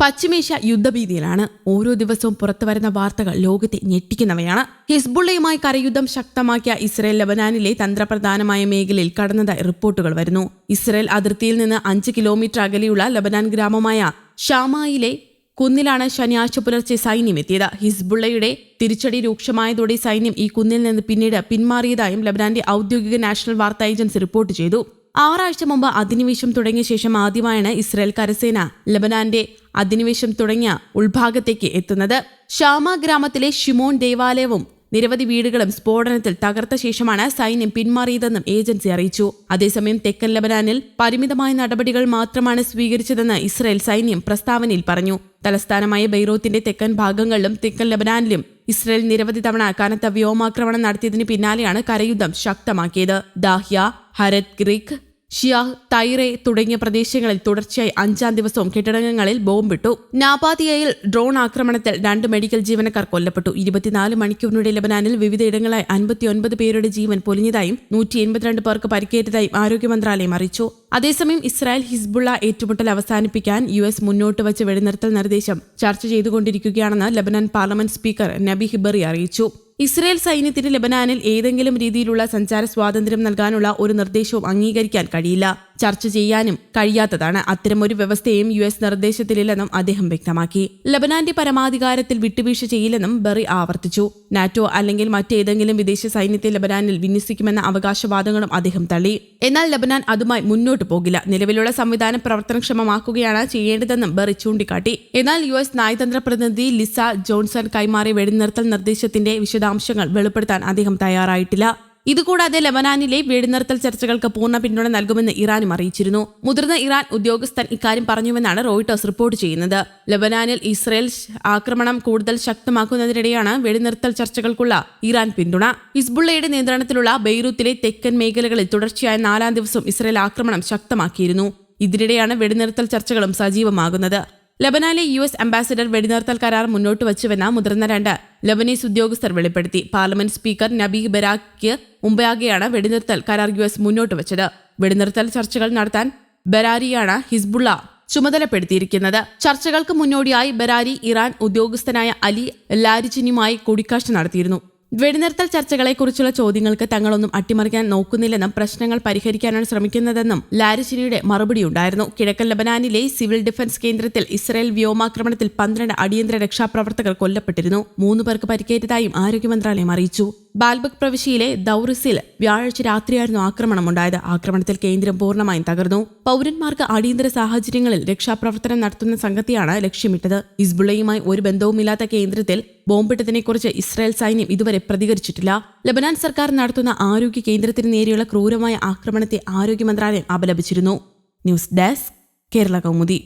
പശ്ചിമേഷ്യ യുദ്ധഭീതിയിലാണ് ഓരോ ദിവസവും പുറത്തു വരുന്ന വാർത്തകൾ ലോകത്തെ ഞെട്ടിക്കുന്നവയാണ്. ഹിസ്ബുള്ളയുമായി കരയുദ്ധം ശക്തമാക്കിയ ഇസ്രയേൽ ലബനാനിലെ തന്ത്രപ്രധാനമായ മേഖലയിൽ കടന്നതായി റിപ്പോർട്ടുകൾ വരുന്നു. ഇസ്രയേൽ അതിർത്തിയിൽ നിന്ന് അഞ്ച് കിലോമീറ്റർ അകലെയുള്ള ലബനാൻ ഗ്രാമമായ ഷാമായിലെ കുന്നിലാണ് ശനിയാഴ്ച പുലർച്ചെ സൈന്യം എത്തിയത് ഹിസ്ബുള്ളയുടെ തിരിച്ചടി രൂക്ഷമായതോടെ സൈന്യം ഈ കുന്നിൽ നിന്ന് പിന്നീട് പിന്മാറിയതായും ലബനാന്റെ ഔദ്യോഗിക നാഷണൽ വാർത്താ ഏജൻസി റിപ്പോർട്ട് ചെയ്തു. ആറാഴ്ച മുമ്പ് അധിനിവേശം തുടങ്ങിയ ശേഷം ആദ്യമായാണ് ഇസ്രായേൽ കരസേന ലബനാന്റെ അധിനിവേശം തുടങ്ങിയ ഉൾഭാഗത്തേക്ക് എത്തുന്നത്. ഷാമ ഗ്രാമത്തിലെ ഷിമോൺ ദേവാലയവും നിരവധി വീടുകളും സ്ഫോടനത്തിൽ തകർത്ത ശേഷമാണ് സൈന്യം പിന്മാറിയതെന്നും ഏജൻസി അറിയിച്ചു. അതേസമയം തെക്കൻ ലബനാനിൽ പരിമിതമായ നടപടികൾ മാത്രമാണ് സ്വീകരിച്ചതെന്ന് ഇസ്രായേൽ സൈന്യം പ്രസ്താവനയിൽ പറഞ്ഞു. തലസ്ഥാനമായ ബെയ്റൂത്തിന്റെ തെക്കൻ ഭാഗങ്ങളിലും തെക്കൻ ലബനാനിലും ഇസ്രായേൽ നിരവധി തവണ കനത്ത വ്യോമാക്രമണം നടത്തിയതിന് പിന്നാലെയാണ് കരയുദ്ധം ശക്തമാക്കിയത്. ദാഹ്യ ഹരത് ഗ്രീക്ക് ഷിയാഹ് തൈറെ തുടങ്ങിയ പ്രദേശങ്ങളിൽ തുടർച്ചയായി അഞ്ചാം ദിവസവും കെട്ടിടങ്ങളിൽ ബോംബിട്ടു. നാപാതിയയിൽ ഡ്രോൺ ആക്രമണത്തിൽ രണ്ട് മെഡിക്കൽ ജീവനക്കാർ കൊല്ലപ്പെട്ടു. ഇരുപത്തിനാല് മണിക്കൂറിനിടെ ലബനാനിൽ വിവിധയിടങ്ങളായി അൻപത്തിയൊൻപത് പേരുടെ ജീവൻ പൊലിഞ്ഞതായും നൂറ്റി എൺപത്തിരണ്ട് പേർക്ക് പരിക്കേറ്റതായും ആരോഗ്യ മന്ത്രാലയം അറിയിച്ചു. അതേസമയം ഇസ്രായേൽ ഹിസ്ബുള്ള ഏറ്റുമുട്ടൽ അവസാനിപ്പിക്കാൻ യു എസ് മുന്നോട്ട് വച്ച വെടിനിർത്തൽ നിർദ്ദേശം ചർച്ച ചെയ്തുകൊണ്ടിരിക്കുകയാണെന്ന് ലബനാൻ പാർലമെന്റ് സ്പീക്കർ നബി ഹിബറി അറിയിച്ചു. ഇസ്രയേൽ സൈന്യത്തിന് ലബനാനിൽ ഏതെങ്കിലും രീതിയിലുള്ള സഞ്ചാര സ്വാതന്ത്ര്യം നൽകാനുള്ള ഒരു നിർദ്ദേശവും അംഗീകരിക്കാൻ കഴിയില്ല. ചർച്ച ചെയ്യാനും കഴിയാത്തതാണ് അത്തരമൊരു വ്യവസ്ഥയും യു എസ് നിർദ്ദേശത്തിലില്ലെന്നും അദ്ദേഹം വ്യക്തമാക്കി. ലബനാന്റെ പരമാധികാരത്തിൽ വിട്ടുവീഴ്ച ചെയ്യില്ലെന്നും ബെറി ആവർത്തിച്ചു. നാറ്റോ അല്ലെങ്കിൽ മറ്റേതെങ്കിലും വിദേശ സൈന്യത്തെ ലബനാനിൽ വിന്യസിക്കുമെന്ന അവകാശവാദങ്ങളും അദ്ദേഹം തള്ളി. എന്നാൽ ലബനാൻ അതുമായി മുന്നോട്ട് പോകില്ല. നിലവിലുള്ള സംവിധാനം പ്രവർത്തനക്ഷമമാക്കുകയാണ് ചെയ്യേണ്ടതെന്നും ബെറി ചൂണ്ടിക്കാട്ടി. എന്നാൽ യു എസ് നയതന്ത്ര പ്രതിനിധി ലിസ ജോൺസൺ കൈമാറിയ വെടിനിർത്തൽ നിർദ്ദേശത്തിന്റെ വിശദാംശങ്ങൾ വെളിപ്പെടുത്താൻ അദ്ദേഹം തയ്യാറായിട്ടില്ല. ഇതുകൂടാതെ ലബനാനിലെ വെടിനിർത്തൽ ചർച്ചകൾക്ക് പൂർണ പിന്തുണ നൽകുമെന്ന് ഇറാനും അറിയിച്ചിരുന്നു. മുതിർന്ന ഇറാൻ ഉദ്യോഗസ്ഥൻ ഇക്കാര്യം പറഞ്ഞുവെന്നാണ് റോയിട്ടേഴ്സ് റിപ്പോർട്ട് ചെയ്യുന്നത്. ലബനാനിൽ ഇസ്രയേൽ ആക്രമണം കൂടുതൽ ശക്തമാക്കുന്നതിനിടെയാണ് വെടിനിർത്തൽ ചർച്ചകൾക്കുള്ള ഇറാൻ പിന്തുണ. ഹിസ്ബുള്ളയുടെ നിയന്ത്രണത്തിലുള്ള ബെയ്റൂത്തിലെ തെക്കൻ മേഖലകളിൽ തുടർച്ചയായ നാലാം ദിവസം ഇസ്രയേൽ ആക്രമണം ശക്തമാക്കിയിരുന്നു. ഇതിനിടെയാണ് വെടിനിർത്തൽ ചർച്ചകളും സജീവമാകുന്നത്. ലബനാനിലെ യു എസ് അംബാസിഡർ വെടിനിർത്തൽ കരാർ മുന്നോട്ട് വച്ചുവെന്ന മുതിർന്ന രണ്ട് ലബനീസ് ഉദ്യോഗസ്ഥർ വെളിപ്പെടുത്തി. പാർലമെന്റ് സ്പീക്കർ നബീ ബരാക്ക് മുമ്പാകെയാണ് വെടിനിർത്തൽ കരാർ യു എസ് മുന്നോട്ട് വെച്ചത്. വെടിനിർത്തൽ ചർച്ചകൾ നടത്താൻ ബരാരിയാണ് ഹിസ്ബുള്ള ചുമതലപ്പെടുത്തിയിരിക്കുന്നത്. ചർച്ചകൾക്ക് മുന്നോടിയായി ബരാരി ഇറാൻ ഉദ്യോഗസ്ഥനായ അലി ലാരിച്ചിനുമായി കൂടിക്കാഴ്ച നടത്തിയിരുന്നു. വെടിനിർത്തൽ ചർച്ചകളെക്കുറിച്ചുള്ള ചോദ്യങ്ങൾക്ക് തങ്ങളൊന്നും അട്ടിമറിക്കാൻ നോക്കുന്നില്ലെന്നും പ്രശ്നങ്ങൾ പരിഹരിക്കാനാണ് ശ്രമിക്കുന്നതെന്നും ലാരിച്ചിനിയുടെ മറുപടിയുണ്ടായിരുന്നു കിഴക്കൻ ലബനാനിലെ സിവിൽ ഡിഫൻസ് കേന്ദ്രത്തിൽ ഇസ്രായേൽ വ്യോമാക്രമണത്തിൽ പന്ത്രണ്ട് അടിയന്തര രക്ഷാപ്രവർത്തകർ കൊല്ലപ്പെട്ടിരുന്നു. മൂന്ന് പേർക്ക് പരിക്കേറ്റതായും ആരോഗ്യമന്ത്രാലയം അറിയിച്ചു. ബാൽബക് പ്രവിശ്യയിലെ ദൌറിസിൽ വ്യാഴാഴ്ച രാത്രിയായിരുന്നു ആക്രമണമുണ്ടായത് ആക്രമണത്തിൽ കേന്ദ്രം പൂർണമായും തകർന്നു. പൗരന്മാർക്ക് അടിയന്തര സാഹചര്യങ്ങളിൽ രക്ഷാപ്രവർത്തനം നടത്തുന്ന സംഘത്തെയാണ് ലക്ഷ്യമിട്ടത്. ഹിസ്ബുള്ളയുമായി ഒരു ബന്ധവുമില്ലാത്ത കേന്ദ്രത്തിൽ ബോംബിട്ടതിനെക്കുറിച്ച് ഇസ്രായേൽ സൈന്യം ഇതുവരെ പ്രതികരിച്ചിട്ടില്ല. ലബനാൻ സർക്കാർ നടത്തുന്ന ആരോഗ്യ കേന്ദ്രത്തിന് നേരെയുള്ള ക്രൂരമായ ആക്രമണത്തെ ആരോഗ്യ മന്ത്രാലയം അപലപിച്ചിരുന്നു. News desk Kerala Kaumudi.